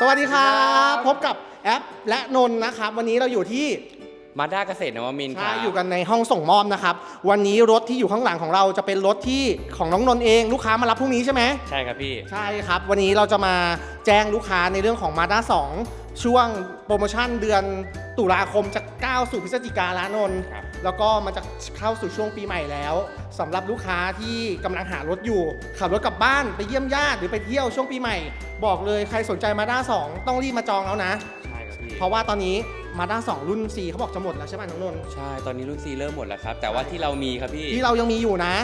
สวัสดีครับ พบกับแอปและนนท์นะครับ วันนี้เราอยู่ที่มาด้าเกษตรนวมินทร์คใช่รับอยู่กันในห้องส่งมอบนะครับ วันนี้รถที่อยู่ข้างหลังของเราจะเป็นรถที่ของน้องนนท์เองลูกค้ามารับพรุ่งนี้ใช่ไหมใช่ครับพี่ ใช่ครับ วันนี้เราจะมาแจ้งลูกค้าในเรื่องของ Mazda 2ช่วงโปรโมชั่นเดือนตุลาคมจะก้าวสู่พฤศจิกาละนนท์ครับ แล้วก็มันจะเข้าสู่ช่วงปีใหม่แล้วสำหรับลูกค้าที่กำลังหารถอยู่ ขับรถกลับบ้านไปเยี่ยมญาติหรือไปเที่ยวช่วงปีใหม่ บอกเลยใครสนใจ Mazda 2ต้องรีบมาจองแล้วนะใช่ครับพี่เพราะว่าตอนนี้ Mazda 2รุ่น4เขาบอกจะหมดแล้วใช่ไหมน้องนนท์ใช่ตอนนี้รุ่นซีเริ่มหมดแล้วครับ แต่ว่าที่เรามีครับพี่ที่เรายังมีอยู่นะ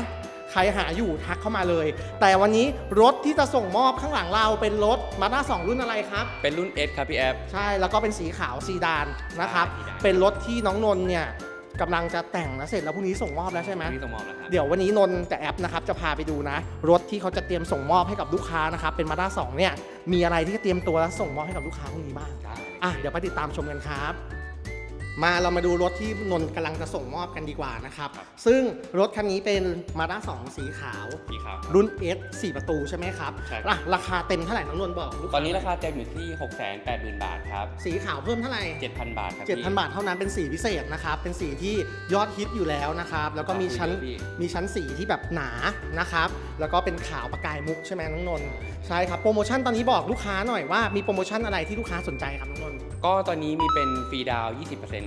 ใครหาอยู่ทักเข้ามาเลย แต่วันนี้รถที่จะส่งมอบข้างหลังเราเป็นรถ Mazda 2รุ่นอะไรครับ เป็นรุ่น S ครับพี่แอฟใช่แล้วก็เป็นสีขาวซีดานนะครับใช่ซีดานเป็นรถที่น้องนนท์เนี่ย กำลังจะแต่งแล้วเสร็จแล้วพรุ่งนี้ส่งมอบแล้วใช่ไหม นี่ส่งมอบแล้วครับ เดี๋ยววันนี้นนท์จะแอปนะครับจะพาไปดูนะ รถที่เขาจะเตรียมส่งมอบให้กับลูกค้านะครับเป็นมาด้าสองเนี่ยมีอะไรที่จะเตรียมตัวแล้วส่งมอบให้กับลูกค้าพรุ่งนี้บ้างได้อะเดี๋ยวไปติดตามชมกันครับ มาเรามาดูรถที่นนท์กำลังจะส่งมอบกันดีกว่านะครับ ซึ่งรถคันนี้เป็นมาด้า2สีขาวพี่ครับ รุ่น S 4 ประตูใช่ไหมครับใช่ครับ อะราคาเต็มเท่าไหร่น้องนนท์บอกลูกตอนนี้ราคาเต็มอยู่ที่ 6 8 0 0 0 0 บาทครับ สีขาวเพิ่มเท่าไหร่ 7,000 บาทครับพี่7,000 บาทเท่านั้นเป็นสีพิเศษนะครับ เป็นสีที่ยอดฮิตอยู่แล้วนะครับ แล้วก็มีชั้น พี่มีชั้นสีที่แบบหนานะครับ แล้วก็เป็นขาวประกายมุกใช่ไหมน้องนนท์ใช่ครับ โปรโมชั่นตอนนี้บอกลูกค้าหน่อยว่ามีโปรโมชั่นอะไรที่ลูกค้าสนใจครับน้องนนท์ก็ตอนนี้มีเป็นฟรีดาวน์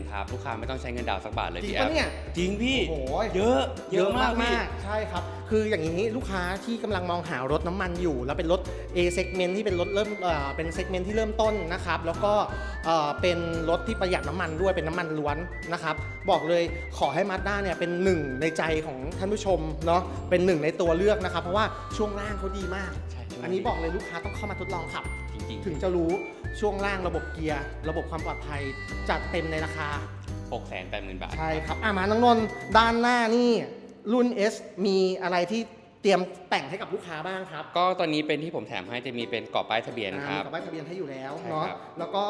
20%ครับ ลูกค้าไม่ต้องใช้เงินดาวน์สักบาทเลยจริงพี่แอปะฟเนี่ยจริงพี่ โอ้โห เยอะ เยอะมากพี่ๆใช่ครับ คืออย่างนี้ลูกค้าที่กำลังมองหารถน้ำมันอยู่ แล้วเป็นรถ A segment ที่เป็นรถเริ่มเอ่อเป็น segment ที่เริ่มต้นนะครับแล้วก็เอ่อเป็นรถที่ประหยัดน้ำมันด้วยเป็นน้ำมันล้วนนะครับบอกเลยขอให้มาด้าเนี่ยเป็นหนึ่งในใจของท่านผู้ชมเนาะเป็นหนึ่งในตัวเลือกนะครับ เพราะว่าช่วงล่างเขาดีมากใช่ช่วงอันนี้บอกเลยลูกค้าต้องเข้ามาทดลองขับจริงถึงจะรู้ช่วงล่างระบบเกียร์ ระบบความปลอดภัยจัดเต็มในราคาๆ6 8 0 0 0 0 บาท ใช่ครับ อะมาน้องนนท์ด้านหน้านี่ รุ่น S มีอะไรที่เตรียมแต่งให้กับลูกค้าบ้างครับก็ตอนนี้เป็นที่ผมแถมให้จะมีเป็นกรอบป้ายทะเบียนคอ่ารับมีกับใบทะเบียนให้อยู่แล้วใช่เนาะครับ แล้วก็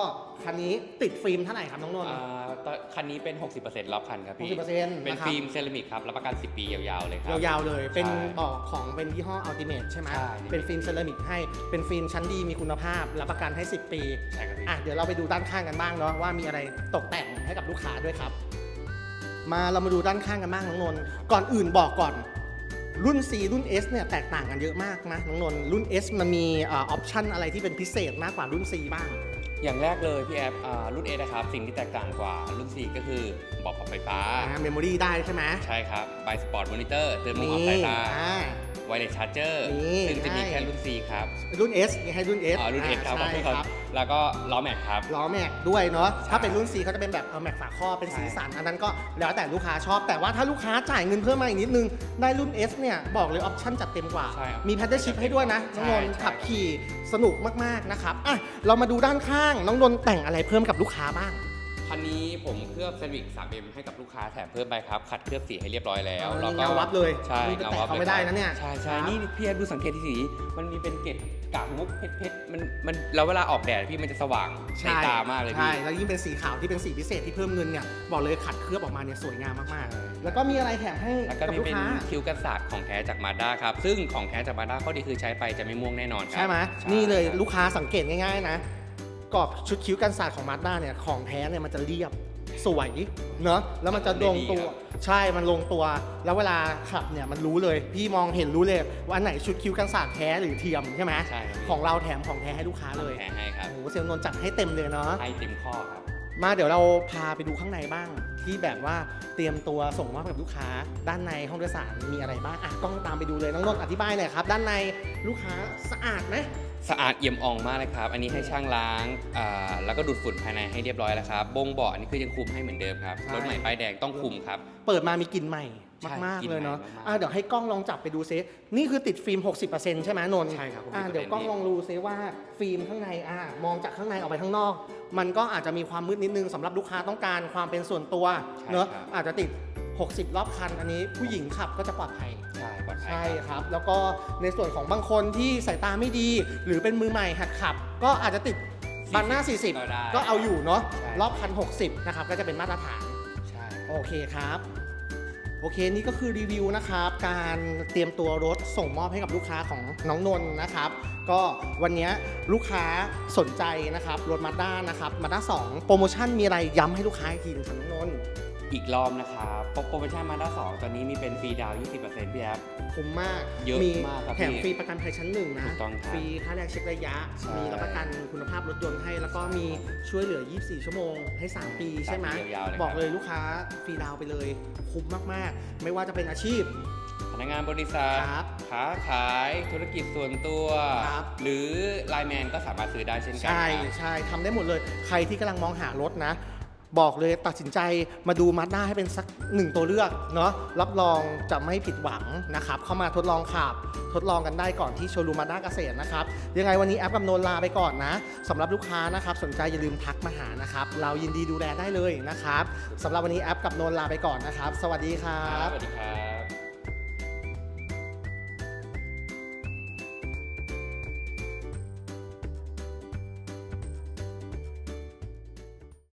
คันนี้ติดฟิล์มเท่าไหร่ครับน้องนนท์ อ่าตอนคันนี้เป็น 60%รอบคันครับพี่60%เป็นนะครับ ฟิล์มเซรามิกครับรับประกัน 10 ปียาวๆเลยครับ ยาวๆเลย เป็นใช่บอกของเป็นยี่ห้อ Ultimate ใช่ไหมใช่ เป็นฟิล์มเซรามิกให้ เป็นฟิล์มชั้นดีมีคุณภาพ รับประกันให้ 10 ปี ใช่ครับพี่ อะ เดี๋ยวเราไปดูด้านข้างกันบ้างเนาะว่ามีอะไรตกแต่งให้กับลูกค้าด้วยครับ มาเรามาดูด้านข้างกันบ้างน้องนนท์ก่อนอื่นบอกก่อน รุ่น C รุ่น S เนี่ยแตกต่างกันเยอะมากนะน้องนนท์รุ่น S มันมีออปชันอะไรที่เป็นพิเศษมากกว่ารุ่น C บ้าง อย่างแรกเลยพี่แอฟอ่ารุ่น A นะครับ สิ่งที่แตกต่างกว่ารุ่น C ก็คือเบอกปรับไฟฟ้า เมมโมรีได้ใช่ไหมใช่ครับไบสปอร์ตมอนิเตอร์เติมลมนี่ออกสายตา อ่า ไวเลสชาร์เจอร์นี่ซึ่งจะมีใช่ แค่รุ่น C ครับรุ่น S นี่ให้รุ่น S อ๋อรุ่น S ครับขอบใช่คุณคครัรับบแล้วก็ล้อแม็กครับ ล้อแม็กด้วยเนาะ ถ้าเป็นรุ่น C เขาจะเป็นแบบเออแม็กฝาครอบเป็นสีสัน อันนั้นก็แล้วแต่ลูกค้าชอบ แต่ว่าถ้าลูกค้าจ่ายเงินเพิ่มมาอีกนิดนึง ได้รุ่น S เนี่ย บอกเลยออปชั่นจัดเต็มกว่า ใช่ครับมีแพดเดิลชิพให้ด้วยนะน้องนนท์ใช่ใช่ขับขี่สนุกมากๆนะครับ อะ เรามาดูด้านข้าง น้องนนท์แต่งอะไรเพิ่มกับลูกค้าบ้าง คันนี้ผมเคลือบเซรามิก 3M ให้กับลูกค้าแถมเพิ่มไปครับ ขัดเคลือบสีให้เรียบร้อยแล้วเออแล้วนี่ก็เงาวับเลยใช่นี่ไปเงาแตะวับเขาไม่ได้นะเนี่ยใช่ใช่ครับนี่พี่แอฟดูสังเกตที่สี มันมีเป็นเกล็ดกากมุกเพชรๆมันมันแล้วเวลาออกแดดพี่มันจะสว่างในตามากเลยใช่พี่แล้วยิ่งเป็นสีขาวที่เป็นสีพิเศษที่เพิ่มเงินเนี่ยบอกเลยขัดเคลือบออกมาเนี่ยสวยงามมากๆ แล้วก็มีอะไรแถมให้แล้วก็กับมีลูกเป็นค้าคิ้วกันศาสตร์ของแท้จากมาด้าครับซึ่งของแท้จากมาด้าข้อดีคือใช้ไปจะไม่ม่วงแน่นอนครับใช่ไหมใช่นี่เลยครับลูกค้าสังเกตง่ายๆนะ กรอบชุดคิ้วกันศาสตร์ของมาด้าเนี่ยของแท้เนี่ยมันจะเรียบสวยเนอะแล้วมันจะลงตัว ใช่มันลงตัว แล้วเวลาขับเนี่ยมันรู้เลย พี่มองเห็นรู้เลยว่าอันไหนชุดคิ้วกันศาสตร์แท้หรือเทียมใช่ไหมใช่ครับของเราแถมของแท้ให้ลูกค้าเลยแท้ให้ครับโอ้โหเซลล์นนท์จัดให้เต็มเลยเนาะให้เต็มข้อครับมาเดี๋ยวเราพาไปดูข้างในบ้าง ที่แบบว่าเตรียมตัวส่งมอบให้กับลูกค้า ด้านในห้องโดยสารมีอะไรบ้างอะกล้องตามไปดูเลยน้องนนท์อธิบายหน่อยครับ ด้านในลูกค้าสะอาดไหม สะอาดเอี่ยมอ่องมากเลยครับ อันนี้ให้ช่างล้างอ่าแล้วก็ดูดฝุ่นภายในให้เรียบร้อยแล้วครับบงเบาะอันนี้คือยังคุมให้เหมือนเดิมครับใช่ รถใหม่ป้ายแดงต้องคุมครับ เปิดมามีกลิ่นใหม่ใช่มาก กลิ่ๆ นเลยเนาะใหม่มากๆอะเดี๋ยวให้กล้องลองจับไปดูซินี่คือติดฟิล์ม 60%ใช่ไหมนนท์ใช่ครับ60%อะเดี๋ยวกล้องลองดูซิว่าฟิล์มข้างในอะมองจากข้างในออกไปข้างนอก มันก็อาจจะมีความมืดนิดนึงสำหรับลูกค้าต้องการความเป็นส่วนตัวใช่เนาะครับ อาจจะติด 60 รอบคัน อันนี้ผู้หญิงขับก็จะปลอดภัย ใช่ปลอดภัยใช่ครับครับ แล้วก็ในส่วนของบางคนที่สายตาไม่ดี หรือเป็นมือใหม่หัดขับ ก็อาจจะติดบันหน้าก็ได้40 ก็เอาอยู่เนาะใช่รอบคัน60 นะครับ ก็จะเป็นมาตรฐานใช่โอเคครับโอเคนี่ก็คือรีวิวนะครับ การเตรียมตัวรถส่งมอบให้กับลูกค้าของน้องนนท์นะครับ ก็วันนี้ลูกค้าสนใจนะครับรถมาด้านะครับมาด้า2โปรโมชั่นมีอะไรย้ำให้ลูกค้าอีกทีหนึงครับน้องนนท์ อีกรอบนะครับโปรโมชั่นมาด้าสองตอนนี้มีเป็นฟรีดาวน์20%พี่แอฟ คุ้มมากเยอะมีมากครับแถมพี่ฟรีประกันภัยชั้นหนึ่งนะ ถูกต้องครับฟรีค่าแรงเช็คระยะใช่มีรับประกันคุณภาพรถยนต์ให้ แล้วก็มีช่วยเหลือ 24 ชั่วโมง ให้ 3 ปีใช่ไหมสามปียาวๆเลยครับบอกเลยลูกค้าฟรีดาวน์ไปเลย คุ้มมากๆ ไม่ว่าจะเป็นอาชีพ พนักงานบริษัทครับค้าขายธุรกิจส่วนตัวครับหรือไลน์แมนก็สามารถซื้อได้เช่นกัน ใช่ครับใช่ทำได้หมดเลย ใครที่กำลังมองหารถนะ บอกเลยตัดสินใจมาดูมาด้าให้เป็นสักหนึ่งตัวเลือกเนาะรับรองจะไม่ผิดหวังนะครับ เข้ามาทดลองขับ ทดลองกันได้ก่อนที่โชว์รูมมาด้าเกษตรนะครับ ยังไงวันนี้แอปกับโนนลาไปก่อนนะสำหรับลูกค้านะครับ สนใจอย่าลืมทักมาหานะครับ เรายินดีดูแลได้เลยนะครับสำหรับวันนี้แอปกับโนนลาไปก่อนนะครับ สวัสดีครับ สวัสดีครับ